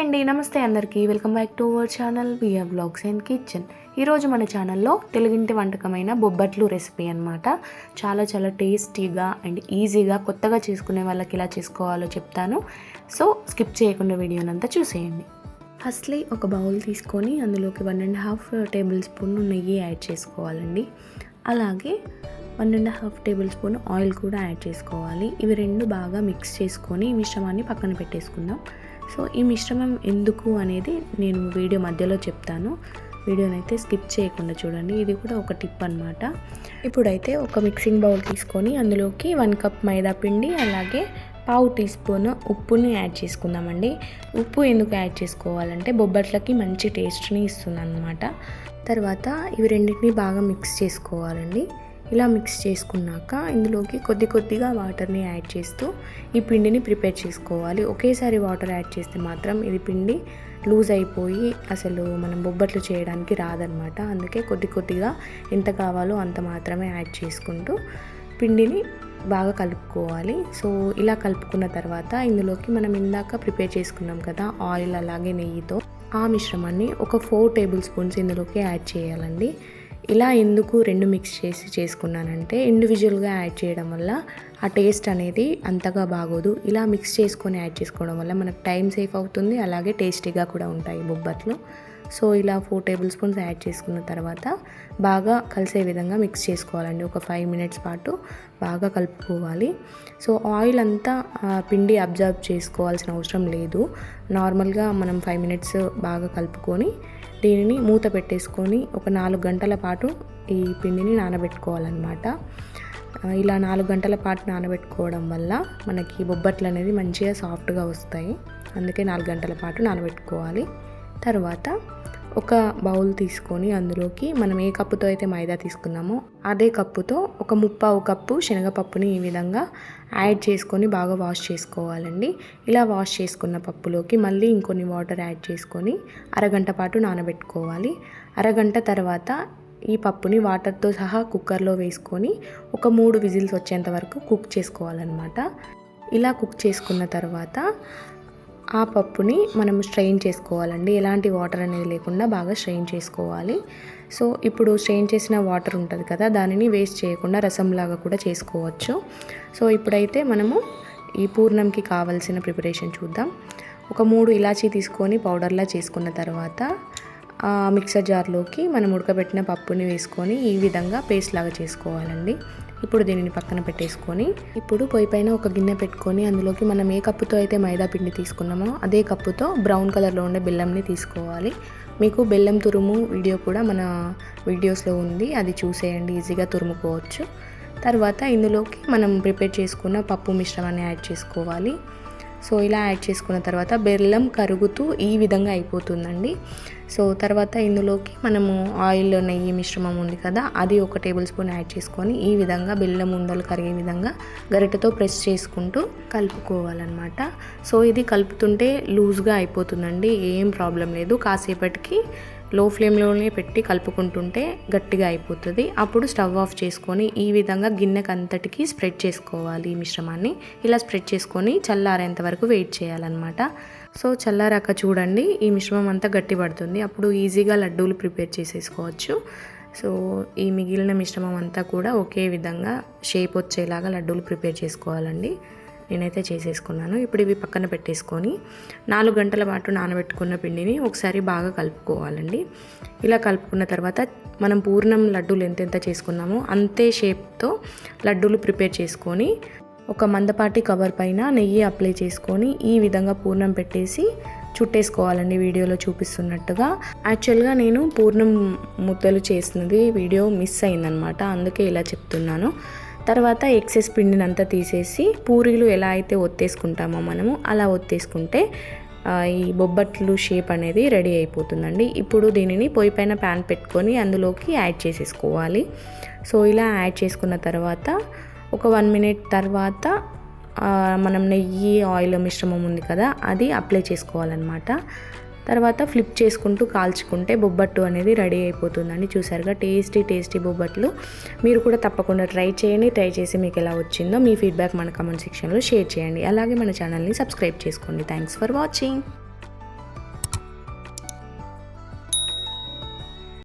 నమస్తే అందరికీ. Welcome back to our channel V R blogs and kitchen. ఈరోజు మన ఛానల్లో తెలుగింటి వంటకమైన బొబ్బట్లు రెసిపీ అన్నమాట. చాలా చాలా టేస్టీగా అండ్ ఈజీగా కొత్తగా చేసుకునే వాళ్ళకి ఇలా చేసుకోవాలో చెప్తాను. సో స్కిప్ చేయకుండా వీడియోనంతా చూసేయండి. ఫస్ట్లీ ఒక బౌల్ తీసుకొని అందులోకి one and half tablespoon నెయ్యి యాడ్ చేసుకోవాలండి. అలాగే one and half tablespoon oil కూడా యాడ్ చేసుకోవాలి. ఇవి రెండు బాగా మిక్స్ చేసుకొని ఈ మిశ్రమాన్ని పక్కన పెట్టేసుకుందాం. సో ఈ మిశ్రమం ఎందుకు అనేది నేను వీడియో మధ్యలో చెప్తాను. వీడియోనైతే స్కిప్ చేయకుండా చూడండి. ఇది కూడా ఒక టిప్ అనమాట ఇప్పుడైతే ఒక మిక్సింగ్ బౌల్ తీసుకొని అందులోకి వన్ కప్ మైదా పిండి అలాగే పావు టీ స్పూన్ ఉప్పుని యాడ్ చేసుకుందామండి. ఉప్పు ఎందుకు యాడ్ చేసుకోవాలంటే బొబ్బట్లకి మంచి టేస్ట్ని ఇస్తుంది అనమాట తర్వాత ఇవి రెండింటిని బాగా మిక్స్ చేసుకోవాలండి. ఇలా మిక్స్ చేసుకున్నాక ఇందులోకి కొద్ది కొద్దిగా వాటర్ని యాడ్ చేస్తూ ఈ పిండిని ప్రిపేర్ చేసుకోవాలి. ఒకేసారి వాటర్ యాడ్ చేస్తే మాత్రం ఇది పిండి లూజ్ అయిపోయి అసలు మనం బొబ్బట్లు చేయడానికి రాదనమాట అందుకే కొద్ది కొద్దిగా ఎంత కావాలో అంత మాత్రమే యాడ్ చేసుకుంటూ పిండిని బాగా కలుపుకోవాలి. సో ఇలా కలుపుకున్న తర్వాత ఇందులోకి మనం ఇందాక ప్రిపేర్ చేసుకున్నాం కదా ఆయిల్ అలాగే నెయ్యితో ఆ మిశ్రమాన్ని ఒక ఫోర్ టేబుల్ స్పూన్స్ ఇందులోకి యాడ్ చేయాలండి. ఇలా ఎందుకు రెండు మిక్స్ చేసి చేసుకున్నానంటే ఇండివిజువల్గా యాడ్ చేయడం వల్ల ఆ టేస్ట్ అనేది అంతగా బాగోదు. ఇలా మిక్స్ చేసుకొని యాడ్ చేసుకోవడం వల్ల మనకు టైం సేఫ్ అవుతుంది. అలాగే టేస్టీగా కూడా ఉంటాయి బొబ్బట్లు. సో ఇలా ఫోర్ టేబుల్ స్పూన్స్ యాడ్ చేసుకున్న తర్వాత బాగా కలిసే విధంగా మిక్స్ చేసుకోవాలండి. ఒక ఫైవ్ మినిట్స్ పాటు బాగా కలుపుకోవాలి. సో ఆయిల్ అంతా పిండి అబ్జర్వ్ చేసుకోవాల్సిన అవసరం లేదు. నార్మల్గా మనం ఫైవ్ మినిట్స్ బాగా కలుపుకొని దీనిని మూత పెట్టేసుకొని ఒక నాలుగు గంటల పాటు ఈ పిండిని నానబెట్టుకోవాలన్నమాట. ఇలా నాలుగు గంటల పాటు నానబెట్టుకోవడం వల్ల మనకి బొబ్బట్లు అనేది మంచిగా సాఫ్ట్గా వస్తాయి. అందుకే నాలుగు గంటల పాటు నానబెట్టుకోవాలి. తర్వాత ఒక బౌల్ తీసుకొని అందులోకి మనం ఏ కప్పుతో అయితే మైదా తీసుకున్నామో అదే కప్పుతో ఒక ముప్పావు కప్పు శనగపప్పుని ఈ విధంగా యాడ్ చేసుకొని బాగా వాష్ చేసుకోవాలండి. ఇలా వాష్ చేసుకున్న పప్పులోకి మళ్ళీ ఇంకొన్ని వాటర్ యాడ్ చేసుకొని అరగంట పాటు నానబెట్టుకోవాలి. అరగంట తర్వాత ఈ పప్పుని వాటర్తో సహా కుక్కర్లో వేసుకొని ఒక మూడు విజిల్స్ వచ్చేంత వరకు కుక్ చేసుకోవాలన్నమాట. ఇలా కుక్ చేసుకున్న తర్వాత ఆ పప్పుని మనం స్ట్రెయిన్ చేసుకోవాలండి. ఎలాంటి వాటర్ అనేది లేకుండా బాగా స్ట్రెయిన్ చేసుకోవాలి. సో ఇప్పుడు స్ట్రెయిన్ చేసిన వాటర్ ఉంటుంది కదా దానిని వేస్ట్ చేయకుండా రసంలాగా కూడా చేసుకోవచ్చు. సో ఇప్పుడైతే మనము ఈ పూర్ణంకి కావాల్సిన ప్రిపరేషన్ చూద్దాం. ఒక మూడు ఇలాచీ తీసుకొని పౌడర్లా చేసుకున్న తర్వాత మిక్సర్ జార్లోకి మనం ఉడకబెట్టిన పప్పుని వేసుకొని ఈ విధంగా పేస్ట్ లాగా చేసుకోవాలండి. ఇప్పుడు దీనిని పక్కన పెట్టేసుకొని ఇప్పుడు పొయ్యి పైన ఒక గిన్నె పెట్టుకొని అందులోకి మనం ఏ కప్పుతో అయితే మైదా పిండి తీసుకున్నామో అదే కప్పుతో బ్రౌన్ కలర్లో ఉండే బెల్లంని తీసుకోవాలి. మీకు బెల్లం తురుము వీడియో కూడా మన వీడియోస్లో ఉంది అది చూసేయండి ఈజీగా తురుముకోవచ్చు. తర్వాత ఇందులోకి మనం ప్రిపేర్ చేసుకున్న పప్పు మిశ్రమాన్ని యాడ్ చేసుకోవాలి. సో ఇలా యాడ్ చేసుకున్న తర్వాత బెల్లం కరుగుతూ ఈ విధంగా అయిపోతుందండి. సో తర్వాత ఇందులోకి మనము ఆయిల్ నెయ్యి మిశ్రమం ఉంది కదా అది ఒక టేబుల్ స్పూన్ యాడ్ చేసుకొని ఈ విధంగా బెల్లం ఉండలు కరిగే విధంగా గరిటతో ప్రెస్ చేసుకుంటూ కలుపుకోవాలన్నమాట. సో ఇది కలుపుతుంటే లూజ్గా అయిపోతుందండి ఏం ప్రాబ్లం లేదు. కాసేపటికి లో ఫ్లేమ్లోనే పెట్టి కలుపుకుంటుంటే గట్టిగా అయిపోతుంది. అప్పుడు స్టవ్ ఆఫ్ చేసుకొని ఈ విధంగా గిన్నెకి అంతటికి స్ప్రెడ్ చేసుకోవాలి ఈ మిశ్రమాన్ని. ఇలా స్ప్రెడ్ చేసుకొని చల్లారేంత వరకు వెయిట్ చేయాలన్నమాట. సో చల్లారాక చూడండి ఈ మిశ్రమం అంతా గట్టి పడుతుంది. అప్పుడు ఈజీగా లడ్డూలు ప్రిపేర్ చేసేసుకోవచ్చు. సో ఈ మిగిలిన మిశ్రమం అంతా కూడా ఒకే విధంగా షేప్ వచ్చేలాగా లడ్డూలు ప్రిపేర్ చేసుకోవాలండి. నేనైతే చేసేసుకున్నాను. ఇప్పుడు ఇవి పక్కన పెట్టేసుకొని నాలుగు గంటల పాటు నానబెట్టుకున్న పిండిని ఒకసారి బాగా కలుపుకోవాలండి. ఇలా కలుపుకున్న తర్వాత మనం పూర్ణం లడ్డూలు ఎంతెంత చేసుకున్నామో అంతే షేప్తో లడ్డూలు ప్రిపేర్ చేసుకొని ఒక మందపాటి కవర్ పైన నెయ్యి అప్లై చేసుకొని ఈ విధంగా పూర్ణం పెట్టేసి చుట్టేసుకోవాలండి వీడియోలో చూపిస్తున్నట్టుగా. యాక్చువల్గా నేను పూర్ణం ముద్దలు చేసినది వీడియో మిస్ అయిందనమాట. అందుకే ఇలా చెప్తున్నాను. తర్వాత ఎక్సెస్ పిండిని అంతా తీసేసి పూరీలు ఎలా అయితే ఒత్తేసుకుంటామో మనము అలా ఒత్తేసుకుంటే ఈ బొబ్బట్లు షేప్ అనేది రెడీ అయిపోతుందండి. ఇప్పుడు దీనిని పొయ్యి పైన ప్యాన్ పెట్టుకొని అందులోకి యాడ్ చేసేసుకోవాలి. సో ఇలా యాడ్ చేసుకున్న తర్వాత ఒక వన్ మినిట్ తర్వాత మనం నెయ్యి ఆయిల్ మిశ్రమం ఉంది కదా అది అప్లై చేసుకోవాలన్నమాట. తర్వాత ఫ్లిప్ చేసుకుంటూ కాల్చుకుంటే బొబ్బట్టు అనేది రెడీ అయిపోతుందండి. చూసారుగా టేస్టీ టేస్టీ బొబ్బట్లు. మీరు కూడా తప్పకుండా ట్రై చేయండి. ట్రై చేసి మీకు ఎలా వచ్చిందో మీ ఫీడ్బ్యాక్ మన కమెంట్ సెక్షన్లో షేర్ చేయండి. అలాగే మన ఛానల్ని సబ్స్క్రైబ్ చేసుకోండి. Thanks for watching